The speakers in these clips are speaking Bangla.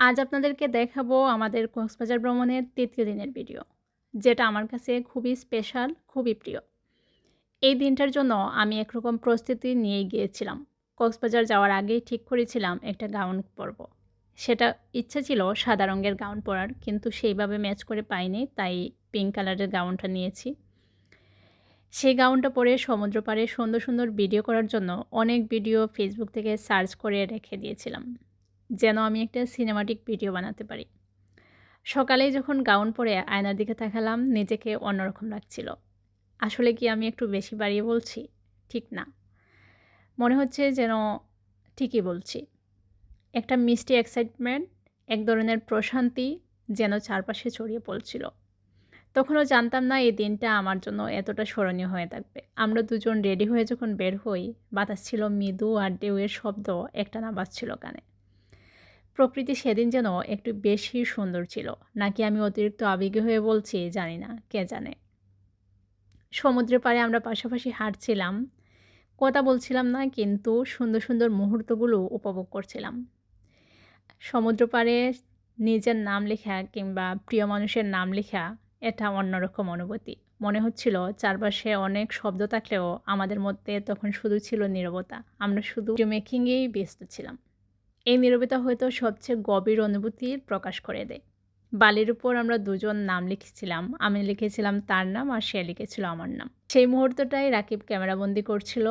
আজ আপনাদেরকে দেখাবো আমাদের কক্সবাজার ভ্রমণের তৃতীয় দিনের ভিডিও, যেটা আমার কাছে খুবই স্পেশাল, খুবই প্রিয়। এই দিনটার জন্য আমি একরকম প্রস্তুতি নিয়ে গিয়েছিলাম। কক্সবাজার যাওয়ার আগেই ঠিক করেছিলাম একটা গাউন পরব। সেটা ইচ্ছা ছিল সাদা রঙের গাউন পরার, কিন্তু সেইভাবে ম্যাচ করে পাইনি, তাই পিঙ্ক কালারের গাউনটা নিয়েছি। সেই গাউনটা পরে সমুদ্র পাড়ে সুন্দর সুন্দর ভিডিও করার জন্য অনেক ভিডিও ফেসবুক থেকে সার্চ করে রেখে দিয়েছিলাম। যেন আমি একটা সিনেমাটিক ভিডিও বানাতে পারি। সকালেই যখন গাউন পরে আয়নার দিকে তাকালাম, নিজেকে অন্যরকম লাগছিল। আসলে কি আমি একটু বেশি বাড়িয়ে বলছি? ঠিক না। মনে হচ্ছে যেন ঠিকই বলছি। একটা মিষ্টি এক্সাইটমেন্ট এক ধরনের প্রশান্তি যেন চারপাশে ছড়িয়ে পড়ছিল। তখনও জানতাম না এই দিনটা আমার জন্য এতটা স্মরণীয় হয়ে থাকবে। আমরা দুজন রেডি হয়ে যখন বের হই, বাতাস ছিল মৃদু আর ঢেউয়ের শব্দ একটা না বাজছিল কানে। প্রকৃতি সেদিন যেন একটু বেশি সুন্দর ছিল। নাকি আমি অতিরিক্ত আবেগী হয়ে বলছি জানি না, কে জানে। সমুদ্রের পাড়ে আমরা পাশাপাশি হাঁটছিলাম। কথা বলছিলাম না, কিন্তু সুন্দর সুন্দর মুহূর্তগুলো উপভোগ করছিলাম। সমুদ্র পাড়ে নিজের নাম লেখা কিংবা প্রিয় মানুষের নাম লেখা, এটা অন্যরকম অনুভূতি। মনে হচ্ছিল চারপাশে অনেক শব্দ থাকলেও আমাদের মধ্যে তখন শুধু ছিল নীরবতা। আমরা শুধু মেকিংয়েই ব্যস্ত ছিলাম। এই নীরবতা হয়তো সবচেয়ে গভীর অনুভূতি প্রকাশ করে দেয়। বালির উপর আমরা দুজন নাম লিখেছিলাম। আমি লিখেছিলাম তার নাম আর সে লিখেছিল আমার নাম। সেই মুহূর্তটাই রাকিব ক্যামেরাবন্দি করছিল।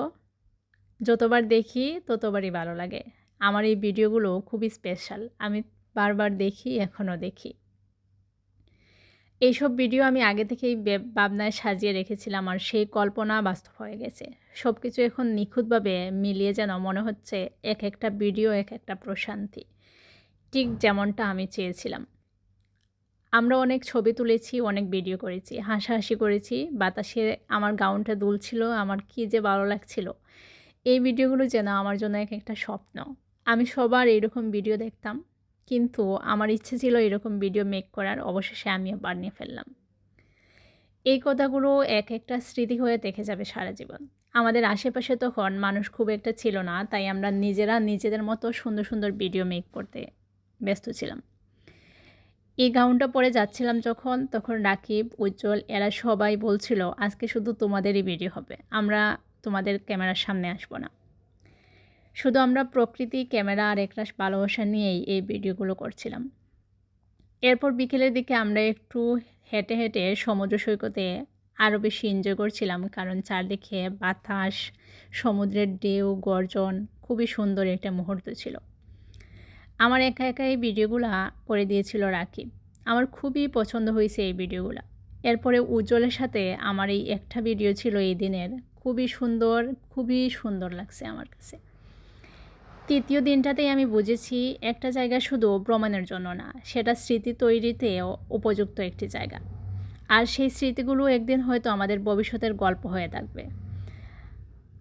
যতবার দেখি ততবারই ভালো লাগে। আমার এই ভিডিওগুলো খুবই স্পেশাল আমি বারবার দেখি, এখনও দেখি। এইসব ভিডিও আমি আগে থেকেই ভাবনায় সাজিয়ে রেখেছিলাম আর সেই কল্পনা বাস্তব হয়ে গেছে। সব কিছু এখন নিখুঁতভাবে মিলিয়ে যেন মনে হচ্ছে এক একটা ভিডিও, এক একটা প্রশান্তি। ঠিক যেমনটা আমি চেয়েছিলাম। আমরা অনেক ছবি তুলেছি, অনেক ভিডিও করেছি, হাসাহাসি করেছি, বাতাসে আমার গাউনটা দুলছিল, আমার কী যে ভালো লাগছিল। এই ভিডিওগুলো যেন আমার জন্য এক একটা স্বপ্ন। আমি সবার এইরকম ভিডিও দেখতাম। কিন্তু আমার ইচ্ছে ছিল এরকম ভিডিও মেক করার। অবশেষে আমিও বানিয়ে ফেললাম। এই কথাগুলো এক একটা স্মৃতি হয়ে দেখে যাবে সারা জীবন। আমাদের আশেপাশে তখন মানুষ খুব একটা ছিল না, তাই আমরা নিজেরা নিজেদের মতো সুন্দর সুন্দর ভিডিও মেক করতে ব্যস্ত ছিলাম। এই গাউনটা পরে যাচ্ছিলাম যখন, তখন রাকিব, উজ্জ্বল এরা সবাই বলছিল, আজকে শুধু তোমাদেরই ভিডিও হবে। আমরা তোমাদের ক্যামেরার সামনে আসব না। শুধু আমরা প্রকৃতি, ক্যামেরা আর একরাশ ভালোবাসা নিয়েই এই ভিডিওগুলো করছিলাম। এরপর বিকেলের দিকে আমরা একটু হেঁটে হেঁটে সমুদ্র সৈকতে আরও বেশি এনজয় করছিলাম, কারণ চারদিকে বাতাস, সমুদ্রের ঢেউ, গর্জন, খুবই সুন্দর একটা মুহূর্ত ছিল। আমার একা একা এই ভিডিওগুলো করে দিয়েছিল রাকিব। আমার খুবই পছন্দ হয়েছে এই ভিডিওগুলো। এরপরে উজ্জ্বলের সাথে আমার এই একটা ভিডিও ছিল এই দিনের। খুবই সুন্দর খুবই সুন্দর লাগছে আমার কাছে। তৃতীয় দিনটাতেই আমি বুঝেছি একটা জায়গা শুধু ভ্রমণের জন্য না, সেটা স্মৃতি তৈরিতেও উপযুক্ত একটি জায়গা। আর সেই স্মৃতিগুলো একদিন হয়তো আমাদের ভবিষ্যতের গল্প হয়ে থাকবে।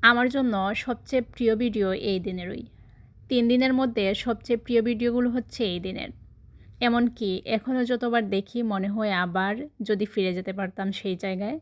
আমার জন্য সবচেয়ে প্রিয় ভিডিও এই দিনেরই। তিন দিনের মধ্যে সবচেয়ে প্রিয় ভিডিওগুলো হচ্ছে এই দিনের। এমনকি এখনও যতবার দেখি মনে হয় আবার যদি ফিরে যেতে পারতাম সেই জায়গায়